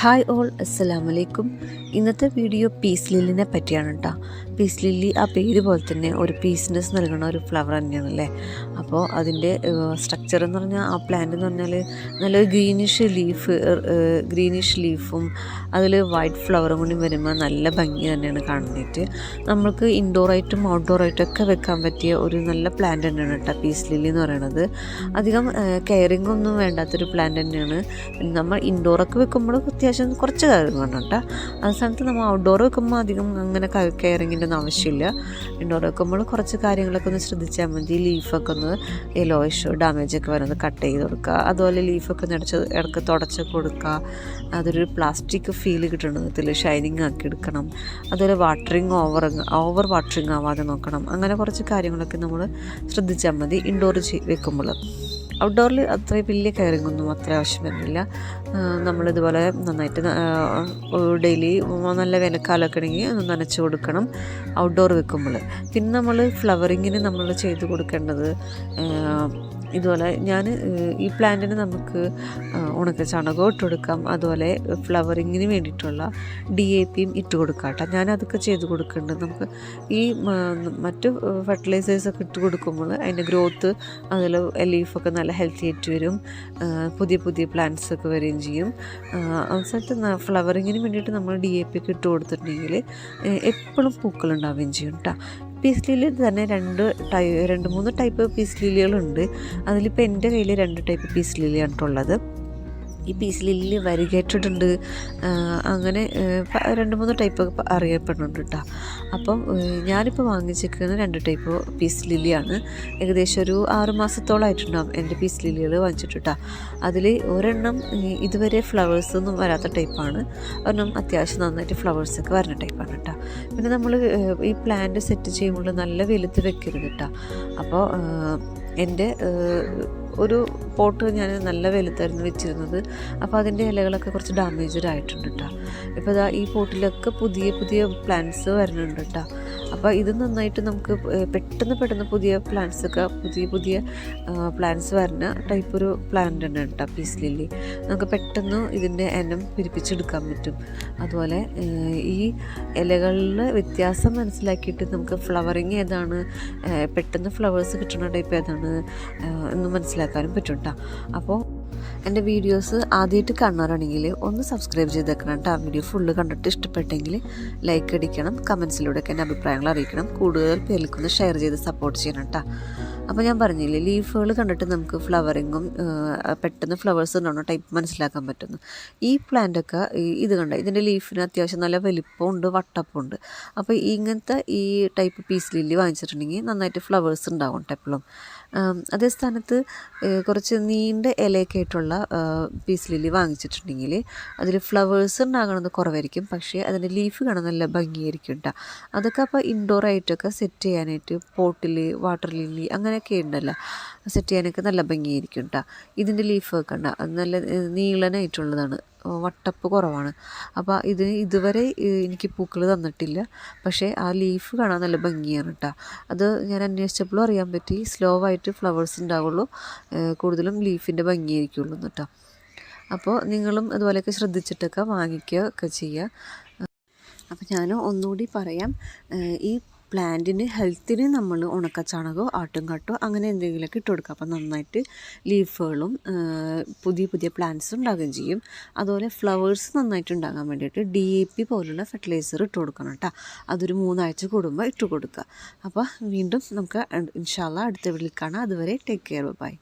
Hi all അസ്സലാമു വലൈക്കും ഇന്നത്തെ വീഡിയോ പീസ് ലില്ലിനെ പറ്റിയാണ് കേട്ടോ പീസ് ലില്ലി ആ പേര് പോലെ തന്നെ ഒരു പീസ്നെസ് നൽകുന്ന ഒരു ഫ്ലവർ തന്നെയാണല്ലേ? അപ്പോൾ അതിന്റെ സ്ട്രക്ചർ എന്ന് പറഞ്ഞാൽ ആ പ്ലാന്റ് എന്ന് പറഞ്ഞാൽ നല്ല ഗ്രീനിഷ് ലീഫ് ഗ്രീനിഷ് ലീഫും അതിൽ വൈറ്റ് ഫ്ലവറും കൂടി വരുമ്പോൾ നല്ല ഭംഗി തന്നെയാണ് കാണുന്നിട്ട് നമ്മൾക്ക് ഇൻഡോറായിട്ടും ഔട്ട്ഡോറായിട്ടും ഒക്കെ വെക്കാൻ പറ്റിയ ഒരു നല്ല പ്ലാന്റ് തന്നെയാണ് കേട്ടോ പീസ് ലില്ലി എന്ന് പറയുന്നത് അധികം കെയറിംഗ് ഒന്നും വേണ്ടാത്തൊരു പ്ലാന്റ് തന്നെയാണ്. നമ്മൾ ഇൻഡോറൊക്കെ വെക്കുമ്പോൾ അത്യാവശ്യം കുറച്ച് കയറുന്നുണ്ട് സ്ഥലത്ത് നമ്മൾ ഔട്ട്ഡോർ വെക്കുമ്പോൾ അധികം അങ്ങനെ കയറിങ്ങിന്റെ ഒന്നും ആവശ്യമില്ല. ഇൻഡോർ വെക്കുമ്പോൾ കുറച്ച് കാര്യങ്ങളൊക്കെ ഒന്ന് ശ്രദ്ധിച്ചാൽ മതി. ലീഫൊക്കെ ഒന്ന് ഡാമേജ് ഒക്കെ വരുന്നത് കട്ട് ചെയ്ത് കൊടുക്കുക. അതുപോലെ ലീഫൊക്കെ ഒന്ന് അടച്ച് ഇടയ്ക്ക് തുടച്ച് കൊടുക്കുക. അതൊരു പ്ലാസ്റ്റിക് ഫീൽ കിട്ടണം. ഇതിൽ ഷൈനിങ് ആക്കി എടുക്കണം. അതുപോലെ വാട്ടറിങ് ഓവർ ഓവർ വാട്ടറിങ് ആവാതെ നോക്കണം. അങ്ങനെ കുറച്ച് കാര്യങ്ങളൊക്കെ നമ്മൾ ശ്രദ്ധിച്ചാൽ മതി. ഇൻഡോർ വെക്കുമ്പോൾ. ഔട്ട്ഡോറിൽ അത്ര വലിയ കെയറിംഗ് ഒന്നും അത്ര ആവശ്യം വരുന്നില്ല നമ്മളിതുപോലെ നന്നായിട്ട് ഡെയിലി നല്ല വേനൽക്കാലമൊക്കെ ആണെങ്കിൽ ഒന്ന് നനച്ച് കൊടുക്കണം ഔട്ട്ഡോർ വെക്കുമ്പോൾ. പിന്നെ നമ്മൾ ഫ്ലവറിങ്ങിന് നമ്മൾ ചെയ്ത് കൊടുക്കേണ്ടത് ഇതുപോലെ ഞാൻ ഈ പ്ലാന്റിന് നമുക്ക് ഉണക്ക ചാണകവും ഇട്ട് കൊടുക്കാം. അതുപോലെ ഫ്ലവറിങ്ങിന് വേണ്ടിയിട്ടുള്ള ഡി എ പിയും ഇട്ട് കൊടുക്കാം കേട്ടോ. ഞാൻ അതൊക്കെ ചെയ്ത് കൊടുക്കേണ്ടത് നമുക്ക് ഈ മറ്റ് ഫെർട്ടിലൈസേഴ്സൊക്കെ ഇട്ട് കൊടുക്കുമ്പോൾ അതിന്റെ ഗ്രോത്ത് അതിൽ ലീഫൊക്കെ നല്ല ഹെൽത്തി ആയിട്ട് വരും. പുതിയ പുതിയ പ്ലാന്റ്സ് ഒക്കെ വരികയും ചെയ്യും. അവസാനത്തെ ഫ്ലവറിങ്ങിന് വേണ്ടിയിട്ട് നമ്മൾ ഡി എ പി ഒക്കെ ഇട്ട് കൊടുത്തിട്ടുണ്ടെങ്കിൽ എപ്പോഴും പൂക്കളുണ്ടാവുകയും ചെയ്യും കേട്ടോ പീസ് തന്നെ രണ്ട് ടൈ രണ്ട് മൂന്ന് ടൈപ്പ് പീസ് ലില്ലികളുണ്ട് അതിലിപ്പോൾ എന്റെ കയ്യിൽ രണ്ട് ടൈപ്പ് പീസ് ലില്ലിയാണ് ഉള്ളത്. ഈ പീസ് ലില്ലി വരികേറ്റഡ് ഉണ്ട് അങ്ങനെ രണ്ട് മൂന്ന് ടൈപ്പ് അറിയപ്പെടുന്നുണ്ട് കേട്ടോ അപ്പം ഞാനിപ്പോൾ വാങ്ങിച്ചിരിക്കുന്നത് രണ്ട് ടൈപ്പ് പീസ് ലില്ലിയാണ്. ഏകദേശം ഒരു ആറ് മാസത്തോളമായിട്ടുണ്ടാകും എന്റെ പീസ് ലില്ലികൾ വാങ്ങിച്ചിട്ട് കേട്ടോ അതിൽ ഒരെണ്ണം ഇതുവരെ ഫ്ലവേഴ്സ് ഒന്നും വരാത്ത ടൈപ്പാണ് ഒരെണ്ണം അത്യാവശ്യം നന്നായിട്ട് ഫ്ലവേഴ്സൊക്കെ വരുന്ന ടൈപ്പാണ് കേട്ടോ പിന്നെ നമ്മൾ ഈ പ്ലാന്റ് സെറ്റ് ചെയ്യുമ്പോൾ നല്ല വെളുത്ത് വെക്കരുത് കേട്ടോ അപ്പോൾ എന്റെ ഒരു പോട്ട് ഞാൻ നല്ല വലുതായിരുന്നു വെച്ചിരുന്നത്. അപ്പോൾ അതിന്റെ ഇലകളൊക്കെ കുറച്ച് ഡാമേജഡ് ആയിട്ടുണ്ട് കേട്ടോ ഇപ്പോൾ ഈ പോട്ടിലൊക്കെ പുതിയ പുതിയ പ്ലാന്റ്സ് വരുന്നുണ്ട് കേട്ടോ അപ്പോൾ ഇത് നന്നായിട്ട് നമുക്ക് പെട്ടെന്ന് പെട്ടെന്ന് പുതിയ പ്ലാന്റ്സ് ഒക്കെ പുതിയ പുതിയ പ്ലാന്റ്സ് വരുന്ന ടൈപ്പ് ഒരു പ്ലാന്റ് തന്നെ കേട്ടോ പീസ് ലില്ലി നമുക്ക് പെട്ടെന്ന് ഇതിന്റെ എനം പിരിപ്പിച്ചെടുക്കാൻ പറ്റും. അതുപോലെ ഈ ഇലകളിൽ വ്യത്യാസം മനസ്സിലാക്കിയിട്ട് നമുക്ക് ഫ്ലവറിങ് ഏതാണ് പെട്ടെന്ന് ഫ്ലവേഴ്സ് കിട്ടുന്ന ടൈപ്പ് ഏതാണ് എന്ന് മനസ്സിലാക്കാനും പറ്റും കേട്ടോ അപ്പോൾ എന്റെ വീഡിയോസ് ആദ്യമായിട്ട് കാണാറാണെങ്കിൽ ഒന്ന് സബ്സ്ക്രൈബ് ചെയ്തേക്കണം കേട്ടോ. വീഡിയോ ഫുള്ള് കണ്ടിട്ട് ഇഷ്ടപ്പെട്ടെങ്കിൽ ലൈക്ക് അടിക്കണം കമൻസിലൂടെയൊക്കെ എന്റെ അഭിപ്രായങ്ങൾ അറിയിക്കണം. കൂടുതൽ പേർക്കൊന്ന് ഷെയർ ചെയ്ത് സപ്പോർട്ട് ചെയ്യണം കേട്ടോ. അപ്പോൾ ഞാൻ പറഞ്ഞില്ലേ ലീഫുകൾ കണ്ടിട്ട് നമുക്ക് ഫ്ലവറിങ്ങും പെട്ടെന്ന് ഫ്ലവേഴ്സ് ഉണ്ടാവുന്ന ടൈപ്പ് മനസ്സിലാക്കാൻ പറ്റുന്നു. ഈ പ്ലാന്റൊക്കെ ഇത് കണ്ട ഇതിന്റെ ലീഫിന് അത്യാവശ്യം നല്ല വലിപ്പമുണ്ട് വട്ടപ്പുണ്ട് അപ്പോൾ ഇങ്ങനത്തെ ഈ ടൈപ്പ് പീസ് ലില്ലി വാങ്ങിച്ചിട്ടുണ്ടെങ്കിൽ നന്നായിട്ട് ഫ്ലവേഴ്സ് ഉണ്ടാവും എപ്പോഴും അതേ സ്ഥാനത്ത് കുറച്ച് നീണ്ട ഇലയൊക്കെ ആയിട്ടുള്ള പീസ് ലില്ലി വാങ്ങിച്ചിട്ടുണ്ടെങ്കിൽ അതിൽ ഫ്ലവേഴ്സ് ഉണ്ടാകണത് കുറവായിരിക്കും. പക്ഷേ അതിന്റെ ലീഫ് കാണാൻ നല്ല ഭംഗിയായിരിക്കും കേട്ടോ അതൊക്കെ അപ്പോൾ ഇൻഡോർ ആയിട്ടൊക്കെ സെറ്റ് ചെയ്യാനായിട്ട് പോട്ടിൽ വാട്ടർ ലില്ലി അങ്ങനെയൊക്കെ ഉണ്ടല്ലോ. സെറ്റ് ചെയ്യാനൊക്കെ നല്ല ഭംഗിയായിരിക്കും കേട്ടോ ഇതിന്റെ ലീഫൊക്കെ ഉണ്ട്? അത് നല്ല നീളനായിട്ടുള്ളതാണ്. വട്ടപ്പ് കുറവാണ്. അപ്പോൾ ഇതിന് ഇതുവരെ എനിക്ക് പൂക്കൾ തന്നിട്ടില്ല. പക്ഷേ ആ ലീഫ് കാണാൻ നല്ല ഭംഗിയാണ് കേട്ടോ അത് ഞാൻ അന്വേഷിച്ചപ്പോഴും അറിയാൻ പറ്റി സ്ലോ ആയിട്ട് ഫ്ലവേഴ്സ് ഉണ്ടാവുള്ളൂ. കൂടുതലും ലീഫിന്റെ ഭംഗിയായിരിക്കുള്ളൂ കേട്ടോ അപ്പോൾ നിങ്ങളും അതുപോലെയൊക്കെ ശ്രദ്ധിച്ചിട്ടൊക്കെ വാങ്ങിക്കുക ഒക്കെ ചെയ്യുക അപ്പോൾ ഞാൻ ഒന്നുകൂടി പറയാം. ഈ പ്ലാന്റിന് ഹെൽത്തിന് നമ്മൾ ഉണക്കച്ചാണകമോ ആട്ടുംകാട്ടോ അങ്ങനെ എന്തെങ്കിലുമൊക്കെ ഇട്ട് കൊടുക്കുക. അപ്പോൾ നന്നായിട്ട് ലീഫുകളും പുതിയ പുതിയ പ്ലാന്റ്സ് ഉണ്ടാകുകയും ചെയ്യും. അതുപോലെ ഫ്ലവേഴ്സ് നന്നായിട്ട് ഉണ്ടാകാൻ വേണ്ടിയിട്ട് ഡി എ പി പോലുള്ള ഫെർട്ടിലൈസർ ഇട്ട് കൊടുക്കണം കേട്ടോ. അതൊരു മൂന്നാഴ്ച കൂടുമ്പോൾ ഇട്ട് കൊടുക്കുക. അപ്പോൾ വീണ്ടും നമുക്ക് ഇൻഷാല്ല അടുത്ത വീട്ടിൽ കാണാം. അതുവരെ ടേക്ക് കെയർ. ബൈ.